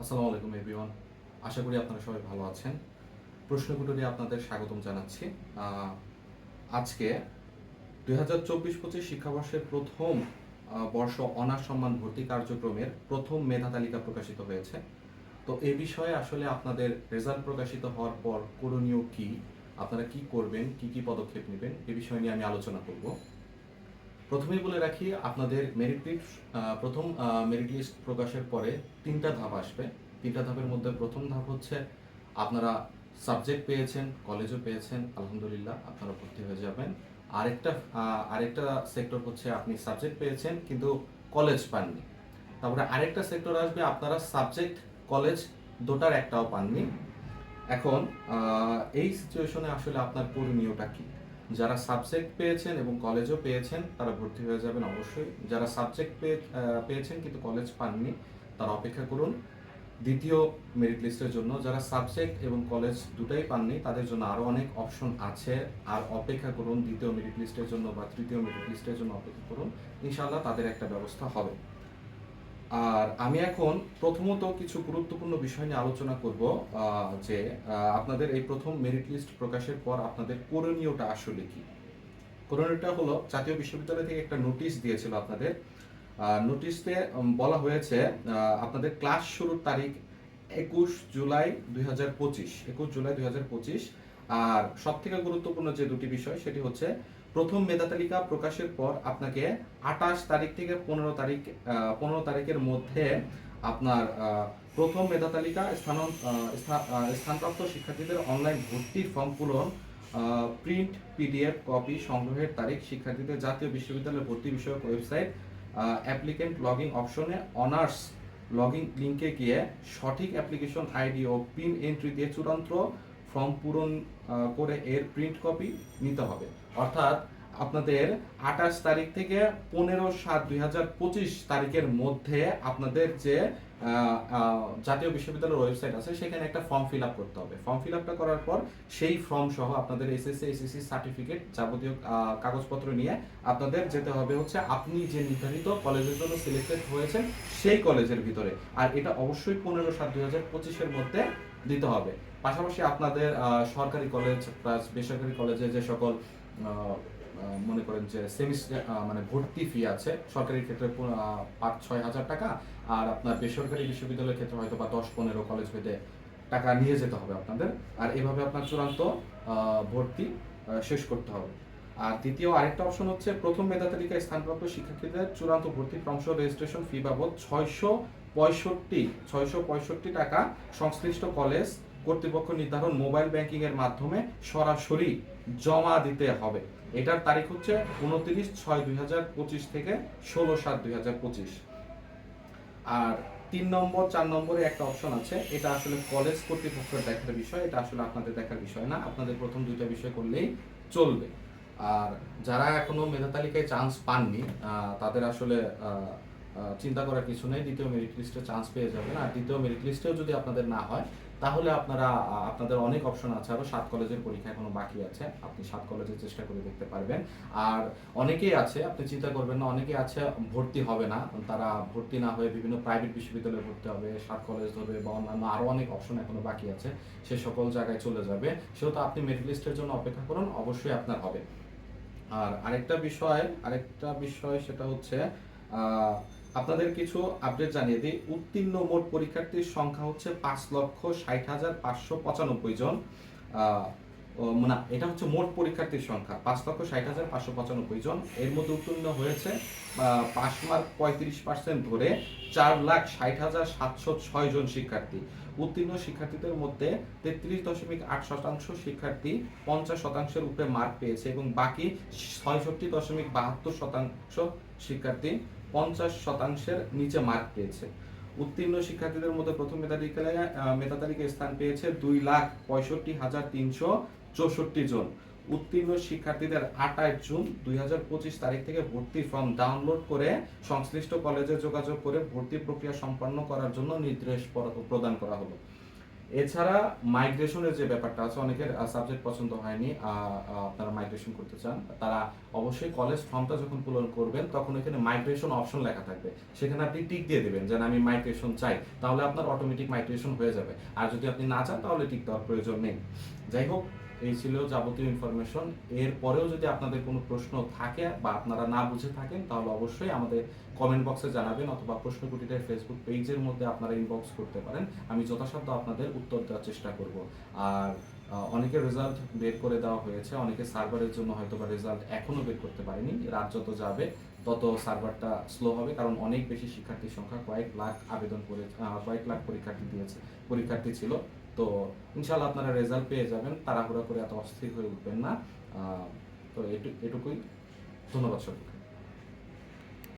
আসসালামু আলাইকুম এভরিওয়ান। আশা করি আপনারা সবাই ভালো আছেন। প্রশ্নগুলো আপনাদের স্বাগতম জানাচ্ছি। আজকে দুই হাজার চব্বিশ পঁচিশ শিক্ষাবর্ষের প্রথম বর্ষ অনার্স সম্মান ভর্তি কার্যক্রমের প্রথম মেধা তালিকা প্রকাশিত হয়েছে। তো এ বিষয়ে আসলে আপনাদের রেজাল্ট প্রকাশিত হওয়ার পর করণীয় কি? আপনারা কি করবেন? কি কি পদক্ষেপ নেবেন? এ বিষয় নিয়ে আমি আলোচনা করব। প্রথমেই বলে রাখি, আপনাদের মেরিট লিস্ট প্রথম মেরিট লিস্ট প্রকাশের পরে তিনটা ধাপ আসবে। তিনটা ধাপের মধ্যে প্রথম ধাপ হচ্ছে আপনারা সাবজেক্ট পেয়েছেন কলেজও পেয়েছেন, আলহামদুলিল্লাহ আপনারা ভর্তি হয়ে যাবেন। আরেকটা আরেকটা সেক্টর হচ্ছে আপনি সাবজেক্ট পেয়েছেন কিন্তু কলেজ পাননি। তারপরে আরেকটা সেক্টর আসবে, আপনারা সাবজেক্ট কলেজ দুটার একটাও পাননি। এখন এই সিচুয়েশনে আসলে আপনার করণীয়টা কি? যারা সাবজেক্ট পেয়েছেন এবং কলেজও পেয়েছেন, তারা ভর্তি হয়ে যাবেন অবশ্যই। যারা সাবজেক্ট পেয়ে পেয়েছেন কিন্তু কলেজ পাননি, তারা অপেক্ষা করুন। দ্বিতীয় মেরিট লিস্টের জন্য যারা সাবজেক্ট এবং কলেজ দুটাই পাননি, তাদের জন্য আরও অনেক অপশন আছে। আর অপেক্ষা করুন, দ্বিতীয় মেরিট লিস্টের জন্য বা তৃতীয় মেরিট লিস্টের জন্য অপেক্ষা করুন। ইনশাআল্লাহ তাদের একটা ব্যবস্থা হবে। আর আমি এখন প্রথমত কিছু গুরুত্বপূর্ণ বিষয় নিয়ে আলোচনা করব যে আপনাদের এই প্রথম মেরিট লিস্ট প্রকাশের পর আপনাদের করণীয়টা আসলে কি? করণীয়টা হলো, জাতীয় বিশ্ববিদ্যালয় থেকে একটা নোটিশ দিয়েছিল আপনাদের। নোটিশে বলা হয়েছে আপনাদের ক্লাস শুরুর তারিখ একুশ জুলাই দুই হাজার পঁচিশ। একুশ জুলাই দুই হাজার পঁচিশ। আর সব থেকে গুরুত্বপূর্ণ যে দুটি বিষয়, সেটি হচ্ছে প্রথম মেধা তালিকা প্রকাশের পর আপনাকে আঠাশ তারিখ থেকে পনেরো তারিখ পনেরো তারিখের মধ্যে আপনার প্রথম মেধা তালিকা স্থান স্থানপ্রাপ্ত শিক্ষার্থীদের অনলাইন ভর্তি ফর্ম পূরণ প্রিন্ট পিডিএফ কপি সংগ্রহের তারিখ, শিক্ষার্থীদের জাতীয় বিশ্ববিদ্যালয়ের ভর্তি বিষয়ক ওয়েবসাইট অ্যাপ্লিকেন্ট লগইন অপশনে অনার্স লগইন লিঙ্কে গিয়ে সঠিক অ্যাপ্লিকেশন আইডি ও পিন এন্ট্রি দিয়ে চূড়ান্ত ফর্ম পূরণ করে এর প্রিন্ট কপি নিতে হবে। অর্থাৎ আপনাদের আঠাশ তারিখ থেকে পনেরো সাত দুই তারিখের মধ্যে আপনাদের যে জাতীয় বিশ্ববিদ্যালয়ের ওয়েবসাইট আছে, সেখানে একটা ফর্ম ফিল আপ করতে হবে। ফর্ম ফিল আপটা করার পর সেই ফর্ম সহ আপনাদের এসএসসি এসএসসি সার্টিফিকেট যাবতীয় কাগজপত্র নিয়ে আপনাদের যেতে হবে হচ্ছে আপনি যে নির্ধারিত কলেজের জন্য সিলেক্টেড হয়েছেন সেই কলেজের ভিতরে। আর এটা অবশ্যই পনেরো সাত দুই হাজার পঁচিশের মধ্যে দিতে হবে। পাশাপাশি আপনাদের সরকারি কলেজ প্লাস বেসরকারি কলেজে যে সকল মনে করেন যে সেমিস্টার মানে ভর্তি ফি আছে। সরকারি ক্ষেত্রে পাঁচ, ছয় হাজার টাকা। আর আপনার বেসরকারি বিশ্ববিদ্যালয়ের ক্ষেত্রে হয়তো বা দশ, পনেরো কলেজ ভেদে টাকা নিয়ে যেতে হবে আপনাদের। আর এভাবে আপনার চূড়ান্ত ভর্তি শেষ করতে হবে। আর দ্বিতীয় আরেকটা অপশন হচ্ছে প্রথম মেধা তালিকায় স্থানপ্রাপ্ত শিক্ষার্থীদের চূড়ান্ত ভর্তি সহ রেজিস্ট্রেশন ফি বাবদ ছয়শো পঁয়ষট্টি ছয়শো পঁয়ষট্টি টাকা সংশ্লিষ্ট কলেজ কর্তৃপক্ষ নির্ধারণ মোবাইল ব্যাংকিং এর মাধ্যমে সরাসরি জমা দিতে হবে। এটার তারিখ হচ্ছে উনত্রিশ ছয় দুই থেকে ষোলো সাত দুই আর তিন নম্বর, চার নম্বরে একটা অপশন আছে। এটা আসলে কলেজ কর্তৃপক্ষের দেখার বিষয়। এটা আসলে আপনাদের দেখার বিষয় না। আপনাদের প্রথম দুইটা বিষয় করলেই চলবে। আর যারা এখনও মেধা তালিকায় চান্স পাননি তাদের আসলে চিন্তা করার কিছু নেই। দ্বিতীয় মেরিট লিস্টে চান্স পেয়ে যাবেন। আর দ্বিতীয় মেরিট লিস্টেও যদি আপনাদের না হয় তাহলে আপনারা আপনাদের অনেক অপশন আছে। আরও সাত কলেজের পরীক্ষা এখনও বাকি আছে। আপনি সাত কলেজের চেষ্টা করে দেখতে পারবেন। আর অনেকেই আছে, আপনি চিন্তা করবেন না অনেকেই আছে, ভর্তি হবে না। তারা ভর্তি না হয়ে বিভিন্ন প্রাইভেট বিশ্ববিদ্যালয়ে ভর্তি হবে, সাত কলেজ ধরবে বা অন্যান্য আরও অনেক অপশন এখনও বাকি আছে। সে সকল জায়গায় চলে যাবে। সেহেতু আপনি মেরিট লিস্টের জন্য অপেক্ষা করুন, অবশ্যই আপনার হবে। আর আরেকটা বিষয় আরেকটা বিষয় সেটা হচ্ছে আপনাদের কিছু আপডেট জানিয়ে দিই। উত্তীর্ণ মোট পরীক্ষার্থীর সংখ্যা হচ্ছে পাঁচ লক্ষ ষাট হাজার পাঁচশো পঁচানব্বই জন। না, এটা হচ্ছে মোট পরীক্ষার্থীর সংখ্যা, পাঁচ লক্ষ ষাট হাজার পাঁচশো পঁচানব্বই জন। এর মধ্যে উত্তীর্ণ হয়েছে পাস মার্ক পঁয়ত্রিশ পার্সেন্ট ধরে চার লাখ ষাট হাজার সাতশো ছয় জন শিক্ষার্থী। উত্তীর্ণ শিক্ষার্থীদের মধ্যে তেত্রিশ দশমিক আট শতাংশ শিক্ষার্থী পঞ্চাশ শতাংশের উপরে মার্ক পেয়েছে এবং বাকি ছয়ষট্টি দশমিক বাহাত্তর শতাংশ শিক্ষার্থী পঞ্চাশ শতাংশের নিচে মার্ক পেয়েছে। উত্তীর্ণ শিক্ষার্থীদের মধ্যে প্রথম মেধা তালিকায় মেধা তালিকায় স্থান পেয়েছে দুই লাখ পঁয়ষট্টি হাজার তিনশো চৌষট্টি জন। উত্তীর্ণ শিক্ষার্থীদের আঠাশ জুন দুই হাজার পঁচিশ তারিখ থেকে ভর্তি ফর্ম ডাউনলোড করে সংশ্লিষ্ট কলেজে যোগাযোগ করে ভর্তি প্রক্রিয়া সম্পন্ন করার জন্য নির্দেশ প্রদান করা হলো। এছাড়া মাইগ্রেশনের যে ব্যাপারটা আছে, অনেকের সাবজেক্ট পছন্দ হয়নি আপনারা মাইগ্রেশন করতে চান, তারা অবশ্যই কলেজ ফর্মটা যখন পূরণ করবেন, তখন এখানে মাইগ্রেশন অপশন লেখা থাকবে। সেখানে আপনি টিক দিয়ে দেবেন, যেন আমি মাইগ্রেশন চাই, তাহলে আপনার অটোমেটিক মাইগ্রেশন হয়ে যাবে। আর যদি আপনি না চান, তাহলে টিক দেওয়ার প্রয়োজন নেই। যাই হোক এই ছিল যাবতীয় ইনফরমেশন এর পরেও যদি আপনাদের কোনো প্রশ্ন থাকে বা আপনারা না বুঝে থাকেন, তাহলে অবশ্যই আমাদের কমেন্ট বক্সে জানাবেন অথবা প্রশ্ন কুটিরের ফেসবুক পেজের মধ্যে আপনারা ইনবক্স করতে পারেন। আমি যথাসাধ্য আপনাদের উত্তর দেওয়ার চেষ্টা করব। আর অনেকের রেজাল্ট বের করে দেওয়া হয়েছে। অনেকে সার্ভারের জন্য হয়তো বা রেজাল্ট এখনও বের করতে পারেনি। রাত যত যাবে, তত সার্ভারটা স্লো হবে। কারণ অনেক বেশি শিক্ষার্থীর সংখ্যা কয়েক লাখ আবেদন করে কয়েক লাখ পরীক্ষার্থী দিয়েছে। পরীক্ষার্থী ছিল। তো ইনশাল্লাহ আপনারা রেজাল্ট পেয়ে যাবেন। তাড়াহুড়া করে এত অস্থির হয়ে উঠবেন না। তো এটু- এটুকুই। ধন্যবাদ সবাইকে।